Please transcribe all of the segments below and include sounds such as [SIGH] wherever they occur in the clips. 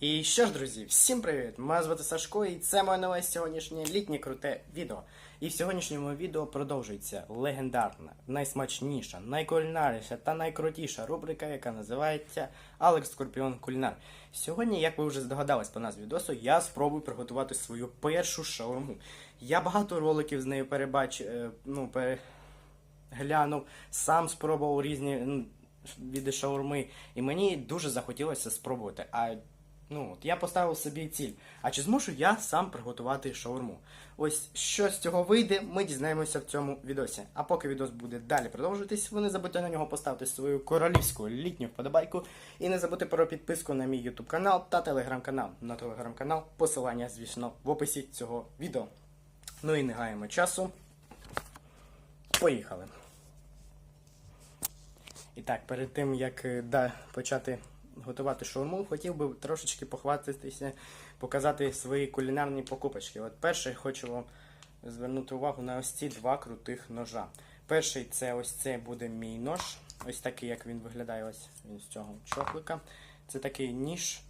І що ж, друзі, всім привіт! Мене звати Сашко, і це моє нове сьогоднішнє літнє круте відео. І в сьогоднішньому відео продовжується легендарна, найсмачніша, найкулінарніша та найкрутіша рубрика, яка називається Алекс Скорпіон Кулінар. Сьогодні, як ви вже здогадались по назві відосу, я спробую приготувати свою першу шаурму. Я багато роликів з нею перебач, е, ну, переглянув, сам спробував різні ну, види шаурми, і мені дуже захотілося спробувати. А ну, от я поставив собі ціль. А чи зможу я сам приготувати шаурму? Ось що з цього вийде, ми дізнаємося в цьому відосі. А поки відос буде далі продовжуватись, ви не забудьте на нього поставити свою королівську літню вподобайку. І не забудьте про підписку на мій YouTube канал та телеграм-канал. На телеграм-канал посилання, звісно, в описі цього відео. Ну і не гаємо часу. Поїхали. І так, перед тим як е, да, почати готувати шаурму, хотів би трошечки похвастатися, показати свої кулінарні покупочки. От перше хочу вам звернути увагу на ось ці два крутих ножа. Перший це ось це буде мій нож. Ось такий, як він виглядає, ось він з цього чохлика. Це такий ніж,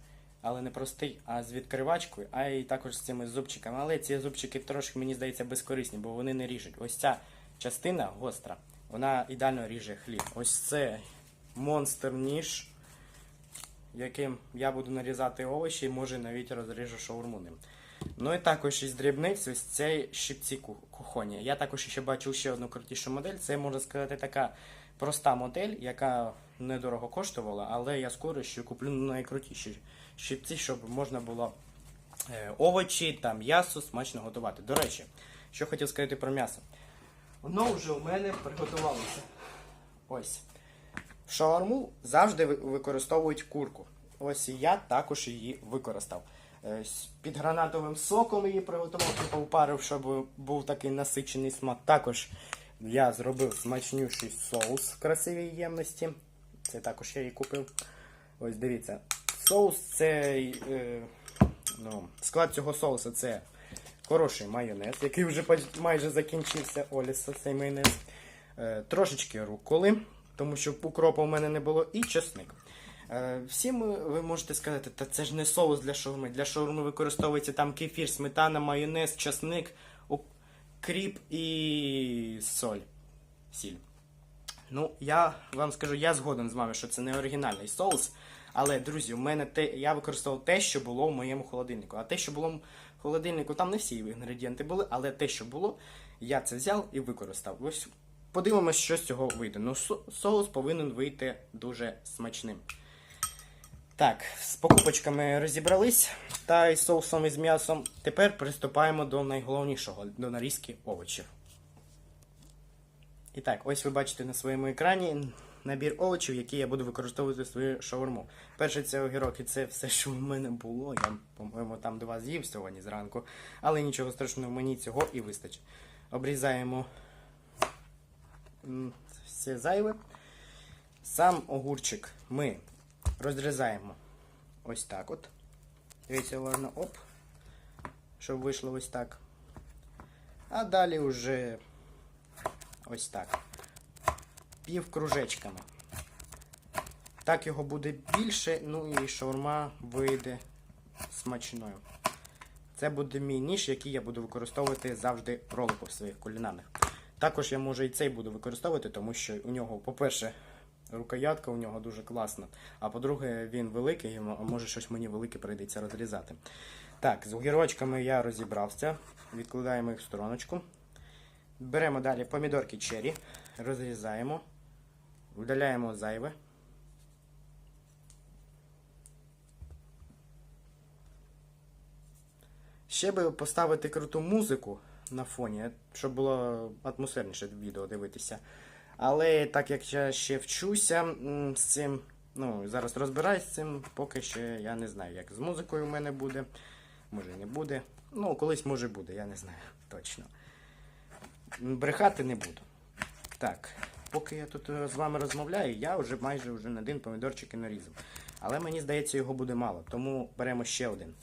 але не простий, а з відкривачкою, а й також з цими зубчиками. Але ці зубчики трошки, мені здається, безкорисні, бо вони не ріжуть. Ось ця частина гостра, вона ідеально ріже хліб. Ось це монстр ніж, яким я буду нарізати овочі може навіть розріжу шаурму ним. Ну і також із дрібниць ось цей щипці ку- кухонні. Я також ще бачив ще одну крутішу модель. Це можна сказати така проста модель, яка недорого коштувала, але я скоро ще куплю найкрутіші щипці, щоб можна було е, овочі та м'ясо смачно готувати. До речі, що хотів сказати про м'ясо. Воно вже у мене приготувалося. Ось. В шаурму завжди використовують курку. Ось і я також її використав. Е, Під гранатовим соком її приготував, типу впарив, щоб був такий насичений смак. Також я зробив смачніший соус в красивій ємності. Це також я її купив. Ось дивіться. Соус це. Е, ну, склад цього соусу це хороший майонез, який вже майже закінчився. Оліса, цей майонез. Е, трошечки руколи, тому що укропу у мене не було, і чесник. Е, всім ви- ви можете сказати, та це ж не соус для шаурми. Для шаурми використовується там кефір, сметана, майонез, чесник, кріп і соль. Сіль. Ну, я вам скажу, я згоден з вами, що це не оригінальний соус. Але, друзі, у мене те, я використовував те, що було в моєму холодильнику. А те, що було в холодильнику, там не всі інгредієнти були, але те, що було, я це взяв і використав. Ось подивимось, що з цього вийде. Ну, соус повинен вийти дуже смачним. Так, з покупочками розібрались. Та й з соусом і з м'ясом. Тепер приступаємо до найголовнішого до нарізки овочів. І так, ось ви бачите на своєму екрані набір овочів, які я буду використовувати в свою шаурму. Перше це огірок, це все, що в мене було. Я, по-моєму, там два з'їв сьогодні зранку. Але нічого страшного, мені цього і вистачить. Обрізаємо все зайве. Сам огурчик ми розрізаємо ось так от. Дивіться, ладно, оп. Щоб вийшло ось так. А далі вже ось так. Пів кружечками. Так його буде більше, ну і шаурма вийде смачною. Це буде мій ніж, який я буду використовувати завжди в роликах своїх кулінарних. Також я може і цей буду використовувати, тому що у нього, по-перше, рукоятка у нього дуже класна. А по-друге, він великий, і може щось мені велике прийдеться розрізати. Так, з огірочками я розібрався. Відкладаємо їх в стороночку. Беремо далі помідорки черрі, розрізаємо, видаляємо зайве. Ще би поставити круту музику на фоні, щоб було атмосферніше відео дивитися. Але так як я ще вчуся з цим, ну, зараз розбираюсь з цим, поки ще я не знаю, як з музикою в мене буде. Може не буде. Ну, колись може буде, я не знаю [LAUGHS] точно. Брехати не буду. Так, поки я тут е, з вами розмовляю, я вже майже вже на один помідорчик і нарізав. Але мені здається, його буде мало, тому беремо ще один.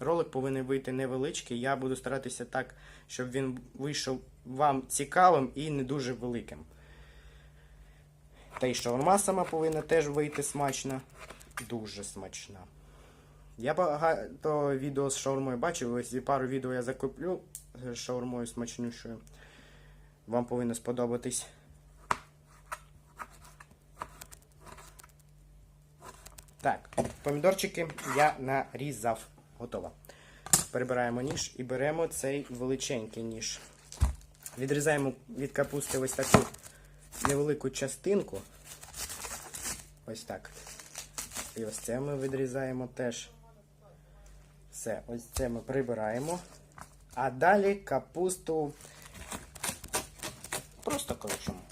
Ролик повинен вийти невеличкий. Я буду старатися так, щоб він вийшов вам цікавим і не дуже великим. Та й шаурма сама повинна теж вийти смачна. Дуже смачна. Я багато відео з шаурмою бачив, ось і пару відео я закуплю з шаурмою смачнющою. Вам повинно сподобатись. Так, помідорчики я нарізав. Готово. Перебираємо ніж і беремо цей величенький ніж. Відрізаємо від капусти ось таку невелику частинку. Ось так. І ось це ми відрізаємо теж. Все, ось це ми прибираємо. А далі капусту просто колишемо.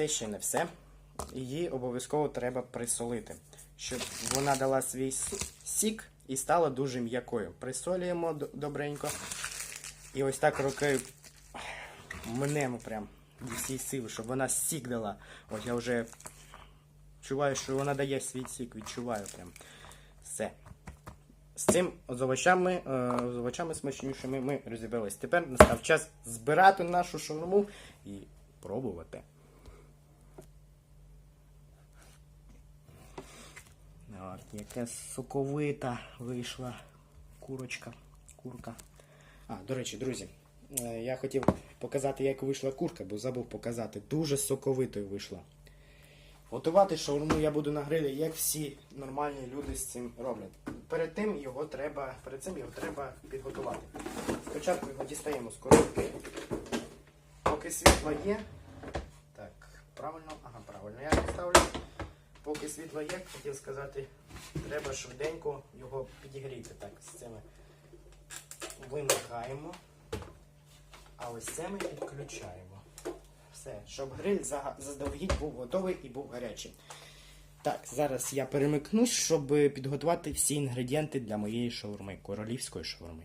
Це ще не все. Її обов'язково треба присолити, щоб вона дала свій сік і стала дуже м'якою. Присолюємо добренько. І ось так рукою мнемо прям всієї сили, щоб вона сік дала. Ось я вже відчуваю, що вона дає свій сік, відчуваю прям. Все. З цим з овочами, е, з овочами смачнішими ми розібрались. Тепер настав час збирати нашу шаурму і пробувати. От, яка соковита вийшла курочка. Курка. А, до речі, друзі, е, я хотів показати, як вийшла курка, бо забув показати. Дуже соковитою вийшла. Готувати шаурму я буду на грилі, як всі нормальні люди з цим роблять. Перед тим його треба, перед цим його треба підготувати. Спочатку його дістаємо з коробки. Поки світло є. Так, правильно, ага, правильно я ставлю. Поки світло є, хотів сказати, треба швиденько його підігріти. Так, з цими вимикаємо. А ось це ми підключаємо. Все, щоб гриль заздалегідь був готовий і був гарячий. Так, зараз я перемикнусь, щоб підготувати всі інгредієнти для моєї шаурми, королівської шаурми.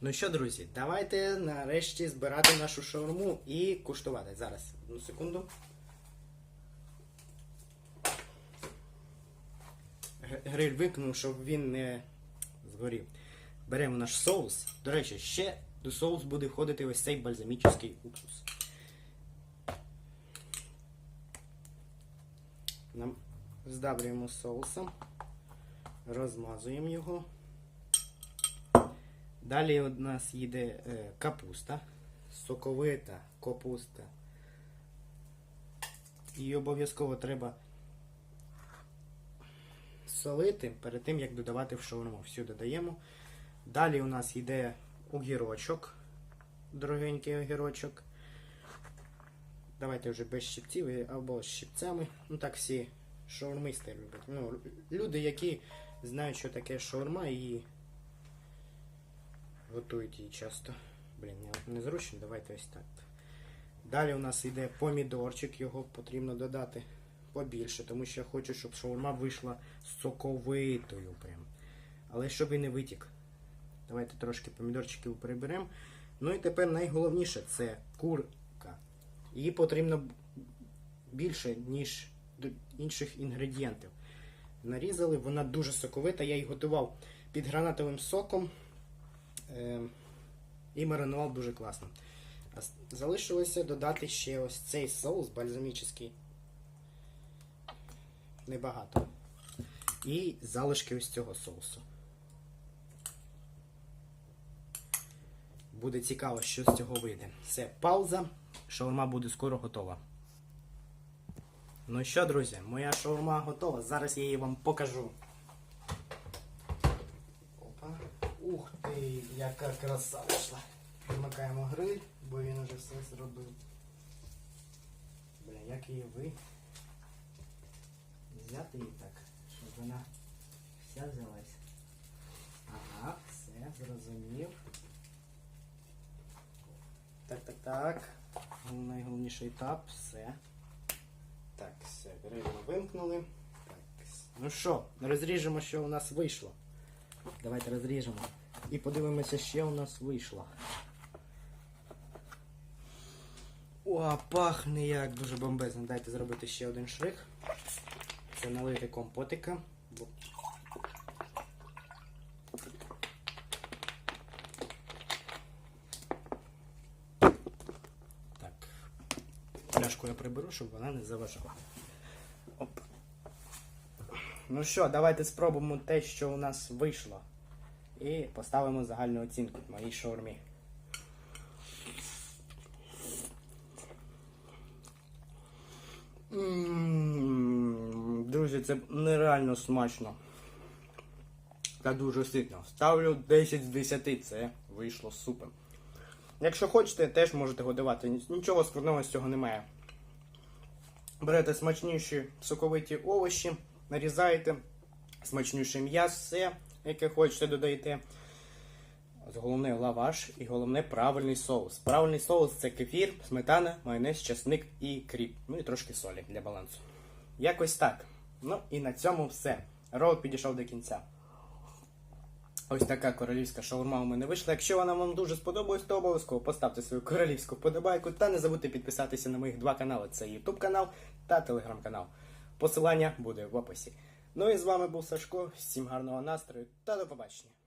Ну що, друзі, давайте нарешті збирати нашу шаурму і куштувати. Зараз, одну секунду. Гриль викинув, щоб він не згорів. Беремо наш соус. До речі, ще до соусу буде входити ось цей бальзамічний уксус. Нам здабрюємо соусом, розмазуємо його. Далі у нас їде е, капуста, соковита капуста. І обов'язково треба солити перед тим, як додавати в шаурму. Все додаємо. Далі у нас йде огірочок, дорогенький огірочок. Давайте вже без щипців або з щипцями. Ну так всі шаурмисти люблять. Ну, люди, які знають, що таке шаурма і готують її часто. Блін, незручно, давайте ось так. Далі у нас йде помідорчик, його потрібно додати побільше, тому що я хочу, щоб шаурма вийшла соковитою прям. Але щоб і не витік. Давайте трошки помідорчиків приберемо. Ну і тепер найголовніше це курка. Її потрібно більше, ніж інших інгредієнтів. Нарізали, вона дуже соковита. Я її готував під гранатовим соком е, і маринував дуже класно. Залишилося додати ще ось цей соус бальзамічний. Небагато. І залишки ось цього соусу. Буде цікаво, що з цього вийде. Все, пауза. Шаурма буде скоро готова. Ну що, друзі, моя шаурма готова. Зараз я її вам покажу. Опа. Ух ти, яка краса вийшла. Вимикаємо гриль, бо він уже все зробив. Бля, як її ви? Взяти її так, щоб вона вся взялась. Ага, все, зрозумів. Так, так, так. Найголовніший етап, все. Так, все, гриль вимкнули. Так, ну що, розріжемо, що у нас вийшло. Давайте розріжемо. І подивимося, що у нас вийшло. О, пахне як дуже бомбезно. Дайте зробити ще один шрих це налити компотика. Так, пляшку я приберу, щоб вона не заважала. Оп. Ну що, давайте спробуємо те, що у нас вийшло. І поставимо загальну оцінку моїй шаурмі. Mmm. Друзі, це нереально смачно. Та дуже ситно. Ставлю 10 з 10, це вийшло супер. Якщо хочете, теж можете годувати. Нічого складного з цього немає. Берете смачніші соковиті овочі, нарізаєте, смачніше м'ясо, яке хочете, додаєте. Головне лаваш і головне правильний соус. Правильний соус це кефір, сметана, майонез, часник і кріп. Ну і трошки солі для балансу. Якось так. Ну і на цьому все. Рол підійшов до кінця. Ось така королівська шаурма у мене вийшла. Якщо вона вам дуже сподобалась, то обов'язково поставте свою королівську вподобайку та не забудьте підписатися на моїх два канали: це YouTube канал та Telegram канал. Посилання буде в описі. Ну і з вами був Сашко. Всім гарного настрою та до побачення.